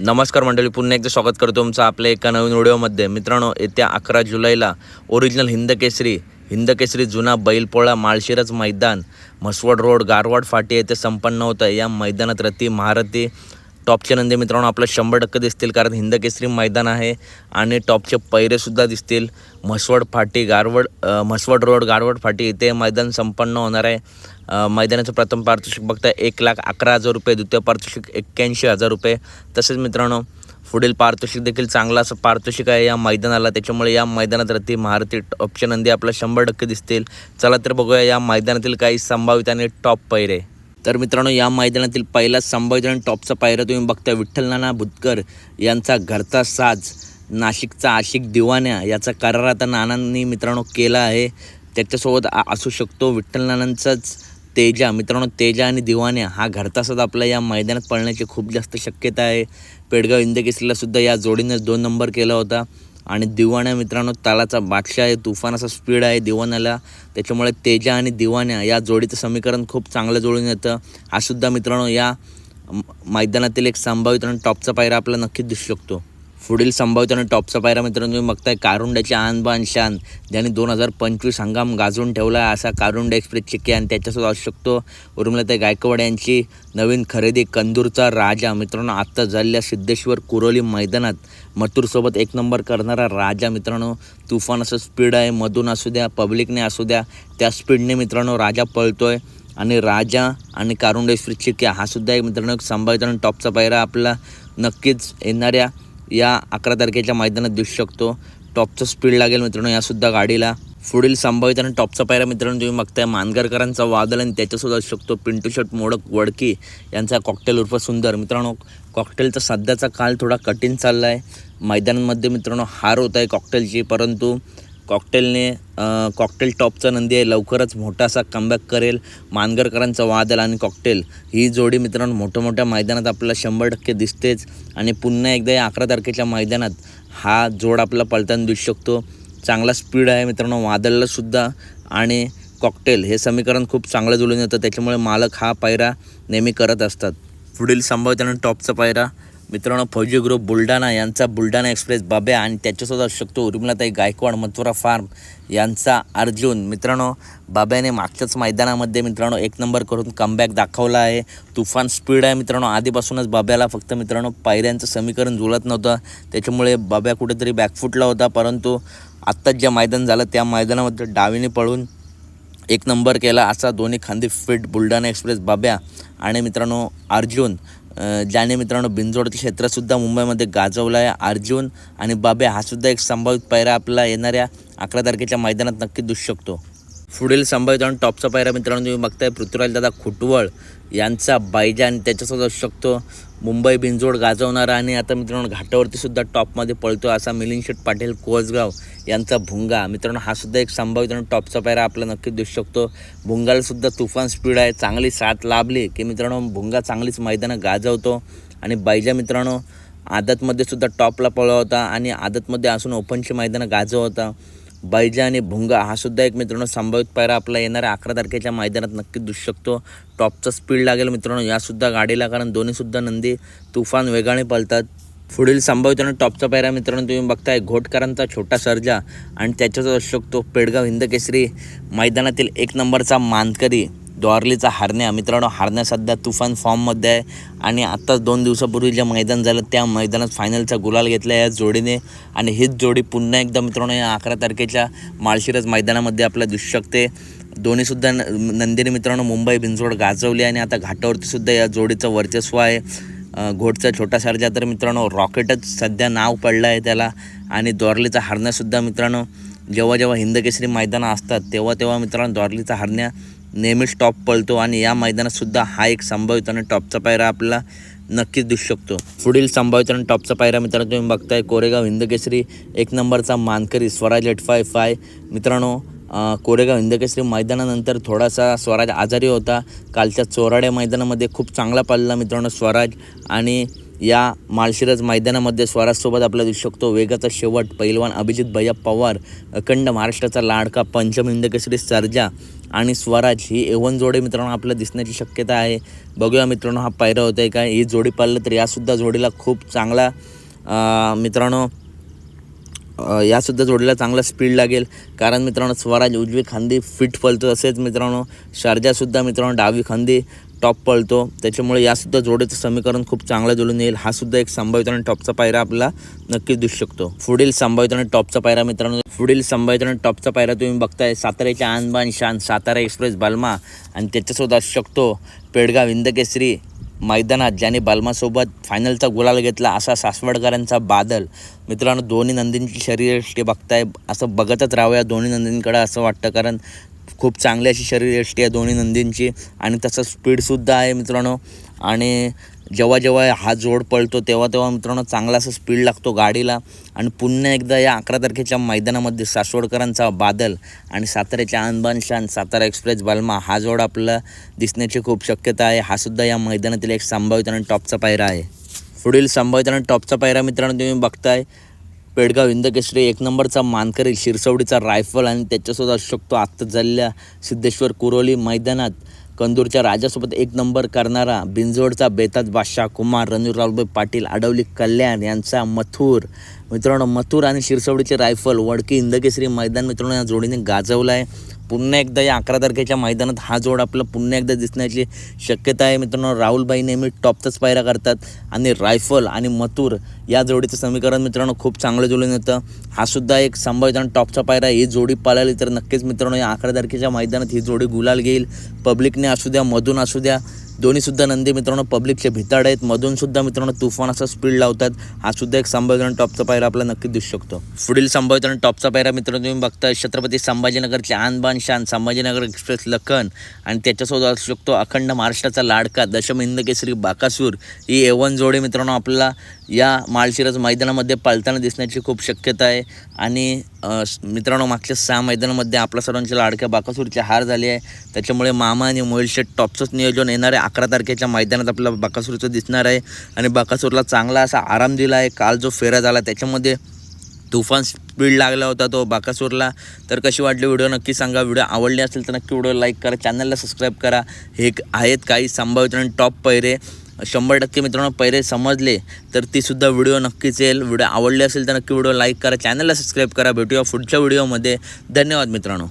नमस्कार मंडळी पुन्हा एकदा स्वागत करतो तुमचं आपल्या एका नवीन व्हिडिओमध्ये. मित्रांनो येत्या अकरा जुलैला ओरिजिनल हिंद केसरी हिंद केसरी जुना बैलपोळा माळशिरस मैदान म्हसवड रोड गारवाड फाटी येथे संपन्न होतं. या मैदानात रती महारथी टॉपचे नंदी मित्रांनो आपलं शंभर टक्के दिसतील कारण हिंद केसरी मैदान आहे आणि टॉपचे पैरेसुद्धा दिसतील. म्हसवड फाटी गारवड म्हसवड रोड गारवड फाटी इथे मैदान संपन्न होणार आहे. मैदानाचं प्रथम पारितोषिक बघता एक लाख अकरा हजार रुपये द्वितीय पारितोषिक एक्क्याऐंशी हजार रुपये. तसेच मित्रांनो पुढील पारितोषिक देखील चांगला असं पारितोषिक आहे या मैदानाला. त्याच्यामुळे या मैदानात रती महारथी टॉपचे नंदी आपला शंभर टक्के दिसतील. चला तर बघूया या मैदानातील काही संभावित आणि टॉप पैरे. तर मित्रांनो या मैदानातील पहिला संभावित आणि टॉपचा पायरा तुम्ही बघता विठ्ठल नाना भुतकर यांचा घरचा साज नाशिकचा आशिक दिवाण्या याचा करार आता नानांनी मित्रांनो केला आहे. त्याच्यासोबत आ- असू शकतो विठ्ठल नानांचाच तेजा. मित्रांनो तेजा आणि दिवाण्या हा घरचा साज आपल्या या मैदानात पळण्याची खूप जास्त शक्यता आहे. पेडगाव इंदकेसरीला सुद्धा या जोडीनं दोन नंबर केला होता. आणि दिवाण्या मित्रांनो तालाचा बादशाह आहे तुफान असा स्पीड आहे दिवाण्याला. त्याच्यामुळे तेजा आणि दिवाण्या या जोडीचं समीकरण खूप चांगलं जोडून येतं. हा सुद्धा मित्रांनो या मैदानातील एक संभावित आणि टॉपचा पायरा आपल्याला नक्कीच दिसू शकतो. पुढील संभावित आणि टॉपचा पायरा मित्रांनो तुम्ही बघताय कारुंड्याची आणबान शान. ज्याने दोन हजार पंचवीस हंगाम गाजवून ठेवला आहे असा कारुंडा एक्सप्रेस चिक्के आणि त्याच्यासोबत असू शकतो. उर्मिलाताई गायकवाड यांची नवीन खरेदी कंदूरचा राजा. मित्रांनो आत्ता झालेल्या सिद्धेश्वर कुरोली मैदानात मथुरसोबत एक नंबर करणारा राजा मित्रांनो. तुफान असं स्पीड आहे मधून असू द्या पब्लिकने असू द्या त्या स्पीडने मित्रांनो राजा पळतोय. आणि राजा आणि कारुंडे एक्सप्रेस चिक्के हा सुद्धा एक मित्रांनो एक संभावित टॉपचा पायरा आपला नक्कीच येणाऱ्या या अकरा तारखेच्या मैदानात दिसू शकतो. टॉपचं स्पीड लागेल मित्रांनो यासुद्धा गाडीला. पुढील संभावित आणि टॉपचा पायरा मित्रांनो तुम्ही बघताय मानगरकरांचा वादल आणि त्याच्यासुद्धा असू शकतो. पिंटू शर्ट मोडक वडकी यांचा कॉकटेल उर्फ सुंदर. मित्रांनो कॉकटेलचा सध्याचा काल थोडा कठीण चालला आहे मैदानांमध्ये मित्रांनो हार होत आहे कॉकटेलची परंतु कॉकटेलने कॉकटेल टॉपचा नंदी आहे लवकरच मोठासा कमबॅक करेल मानगरकरांचा वादल आणि कॉकटेल. ही जोडी मित्रांनो मोठ्या मोठ्या मैदानात आपल्याला शंभर टक्के दिसतेच आणि पुन्हा एकदा या अकरा तारखेच्या मैदानात हा जोड आपला पलताना दिसू शकतो. चांगला स्पीड आहे मित्रांनो वादळलासुद्धा आणि कॉकटेल हे समीकरण खूप चांगलं जुळून येतं त्याच्यामुळे मालक हा पायरा नेहमी करत असतात. पुढील संभावित टॉपचा पायरा मित्रांनो फौजी ग्रुप बुलढाणा यांचा बुलढाणा एक्सप्रेस बाब्या आणि त्याच्यासोबत असू शकतो उर्मिलाताई गायकवाड मथुरा फार्म यांचा अर्जुन. मित्रांनो बाब्याने मागच्याच मैदानामध्ये मित्रांनो एक नंबर करून कमबॅक दाखवला आहे. तुफान स्पीड आहे मित्रांनो. आधीपासूनच बाब्याला फक्त मित्रांनो पायऱ्यांचं समीकरण जुळत नव्हतं. त्याच्यामुळे बाब्या कुठेतरी बॅकफुटला होता. परंतु आत्ताच जे मैदान झालं त्या मैदानामध्ये डावीने पळून एक नंबर केला. असा दोन्ही खांदी फिट बुलढाणा एक्सप्रेस बाब्या आणि मित्रांनो अर्जुन. ज्याने मित्रांनो बिंजोडचं क्षेत्रसुद्धा मुंबईमध्ये गाजवलं आहे अर्जुन आणि बाबे हा सुद्धा एक संभावित पायरा आपला येणाऱ्या अकरा तारखेच्या मैदानात नक्की दिसू शकतो. पुढील संभावित टॉपचा पायरा मित्रांनो तुम्ही बघताय पृथ्वीराज दादा खुटवळ यांचा बायजा आणि त्याच्यासोबत असू शकतो. मुंबई बिंजोड गाजवणारा आणि आता मित्रांनो घाटावरती सुद्धा टॉपमध्ये पळतो असा मिलिंद शेठ पाटील कोसगाव यांचा भुंगा. मित्रांनो हा सुद्धा एक संभावित आणि टॉपचा पायरा आपला नक्कीच दिसू शकतो. भुंगाला सुद्धा तुफान स्पीड आहे चांगली साथ लाभली की मित्रांनो भुंगा चांगलीच मैदानं गाजवतो. आणि बायजा मित्रांनो आदतमध्ये सुद्धा टॉपला पळला होता आणि आदतमध्ये असून ओपनची मैदानं गाजव होता बैजा आणि भुंगा हा सुद्धा एक मित्रांनो संभावित पायरा आपला येणाऱ्या अकरा तारखेच्या मैदानात नक्कीच दिसू शकतो. टॉपचा स्पीड लागेल मित्रांनो यासुद्धा गाडीला कारण दोन्हीसुद्धा नंदी तुफान वेगाने पळतात. पुढील संभावित आणि टॉपचा पायरा मित्रांनो तुम्ही बघताय घोटकरांचा छोटा सर्जा आणि त्याच्याच असू शकतो पेडगाव हिंद केसरी मैदानातील एक नंबरचा मानकरी. द्वारलीचा हारण्या मित्रांनो हारण्या सध्या तुफान फॉर्ममध्ये आहे. आणि आत्ताच दोन दिवसापूर्वी जे मैदान झालं त्या मैदानात फायनलचा गुलाल घेतला या जोडीने. आणि हीच जोडी पुन्हा एकदा मित्रांनो या अकरा तारखेच्या माळशिरस मैदानामध्ये आपल्याला दिसू शकते. दोन्हीसुद्धा न नंदिनी मित्रांनो मुंबई बिंजोड गाजवली आणि आता घाटावरतीसुद्धा या जोडीचं वर्चस्व आहे. घोटचा छोटा सर्जा तर मित्रांनो रॉकेटच सध्या नाव पडलं आहे त्याला. आणि द्वारलीचा हरण्यासुद्धा मित्रांनो जेव्हा जेव्हा हिंदकेसरी मैदानं असतात तेव्हा तेव्हा मित्रांनो द्वारलीचा हरण्या नेहमीच टॉप पळतो आणि या मैदानातसुद्धा हा एक संभाव्यताने टॉपचा पायरा आपल्याला नक्कीच दिसू शकतो. पुढील संभाव्यताने टॉपचा पायरा मित्रांनो तुम्ही बघताय कोरेगाव हिंदकेसरी एक नंबरचा मानकरी स्वराज एट फाय. फाय मित्रांनो कोरेगाव हिंदकेसरी मैदानानंतर थोडासा स्वराज आजारी होता. कालच्या चोराड्या मैदानामध्ये खूप चांगला पाळला मित्रांनो स्वराज आणि या माळशिरज मैदानामध्ये स्वराजसोबत आपल्याला दिसू शकतो. वेगाचा शेवट पैलवान अभिजित भैया पवार अखंड महाराष्ट्राचा लाडका पंचम हिंदकेसरी सर्जा आणि स्वराज ही एवन जोडी मित्रांनो आपल्याला दिसण्याची शक्यता आहे. बघूया मित्रांनो हा पायरा होत आहे का? ही जोडी पाळलं तर यासुद्धा जोडीला खूप चांगला मित्रांनो यासुद्धा जोडीला चांगला स्पीड लागेल. कारण मित्रांनो स्वराज उजवी खांदी फिट पळतो तसेच मित्रांनो. शारजासुद्धा मित्रांनो डावी खांदी टॉप पळतो. त्याच्यामुळे यासुद्धा जोडीचं समीकरण खूप चांगलं जुळून येईल. हा सुद्धा एक संभावित आणि टॉपचा पायरा आपला नक्कीच दिसू शकतो. पुढील संभावित आणि टॉपचा पायरा मित्रांनो पुढील संभावित आणि टॉपचा पायरा तुम्ही बघताय. साताऱ्याच्या आणबान शान सातारा एक्सप्रेस बालमा आणि त्याच्यासोबत असू शकतो पेडगाव इंदकेसरी मैदानात ज्याने बालमासोबत फायनलचा गुलाल घेतला असा सासवडकरांचा बादल. मित्रांनो दोन्ही नंदींची शरीरयष्टी बघताय. असं बघतच राहावं या दोन्ही नंदींकडं असं वाटतं कारण खूप चांगली अशी शरीरयष्टी आहे दोन्ही नंदींची. आणि तसं स्पीडसुद्धा आहे मित्रांनो. आणि जेव्हा जेव्हा हा जोड पळतो तेव्हा तेव्हा मित्रांनो चांगला असा स्पीड लागतो गाडीला. आणि पुन्हा एकदा या अकरा तारखेच्या मैदानामध्ये सासवडकरांचा बादल आणि साताऱ्याच्या आणबान शान सातारा एक्सप्रेस बालमा हा जोड आपला दिसण्याची खूप शक्यता आहे. हा सुद्धा या मैदानातील एक संभावित आणि टॉपचा पायरा आहे. पुढील संभावित आणि टॉपचा पायरा मित्रांनो तुम्ही बघताय. पेडगाव इंदकेश्री एक नंबरचा मानकरी शिरसवडीचा रायफल आणि त्याच्यासोबत असू शकतो आत्ता झालेल्या सिद्धेश्वर कुरोली मैदानात. कंदूरच्या राजासोबत एक नंबर करणारा बिंजोडचा बेताज बादशाह कुमार रणवीररावभाई पाटील आडवली कल्याण यांचा मथुर. मित्रांनो मथुर आणि शिरसवडीचे रायफल वडकी इंदकेश्री मैदान मित्रांनो या जोडीने गाजवलं आहे पुन्हा एकदा या अकरा तारखेच्या मैदानात हा जोड आपला पुन्हा एकदा दिसण्याची शक्यता आहे. मित्रांनो राहुलबाई नेहमी टॉपचाच पायऱ्या करतात आणि रायफल आणि मथुर या जोडीचं समीकरण मित्रांनो खूप चांगलं जुळून येतं. हा सुद्धा एक संभावित जण टॉपचा पायरा ही जोडी पाळली तर नक्कीच मित्रांनो या अकरा तारखेच्या मैदानात ही जोडी गुलाल घेईल. पब्लिकने असू द्या मधून असू द्या दोन्हीसुद्धा नंदी मित्रांनो पब्लिकचे भिताड आहेत. मधूनसुद्धा मित्रांनो तुफान असा स्पीड लावतात. हा सुद्धा एक संभाजीनगर टॉपचा पायरा आपल्याला नक्की दिसू शकतो. पुढील संभाजीनगर टॉपचा पायरा मित्रांनो तुम्ही बघता छत्रपती संभाजीनगरचे आनबान शान संभाजीनगर एक्सप्रेस लखन आणि त्याच्यासोबत असू शकतो अखंड महाराष्ट्राचा लाडका दशम हिंद केसरी बाकासूर. ही एवन जोडी मित्रांनो आपल्याला या माळशिरस मैदानामध्ये पाळताना दिसण्याची खूप शक्यता आहे. आणि मित्रांनो मागच्या सहा मैदानामध्ये आपल्या सर्वांच्या लाडक्या बाकासूरची हार झाली आहे. त्याच्यामुळे मामा आणि मोहिल शेट टॉपचंच नियोजन येणार आहे. अकरा तारखेच्या मैदानात आपला बाकासूरचं दिसणार आहे. आणि बाकासूरला चांगला असा आराम दिला आहे काल जो फेरा झाला त्याच्यामध्ये तुफान स्पीड लागला होता तो बाकासूरला. तर कशी वाटली व्हिडिओ नक्की सांगा. व्हिडिओ आवडली असेल तर नक्की व्हिडिओ लाईक करा. चॅनलला सबस्क्राईब करा. हे आहेत काही संभावित आणि टॉप पैरे. शंभर टक्के मित्रांनो पैरे समजले तर तीसुद्धा व्हिडिओ नक्कीच येईल. व्हिडिओ आवडले असेल तर नक्की व्हिडिओ लाईक करा चॅनलला सबस्क्राईब करा. भेटूया पुढच्या व्हिडिओमध्ये. धन्यवाद मित्रांनो.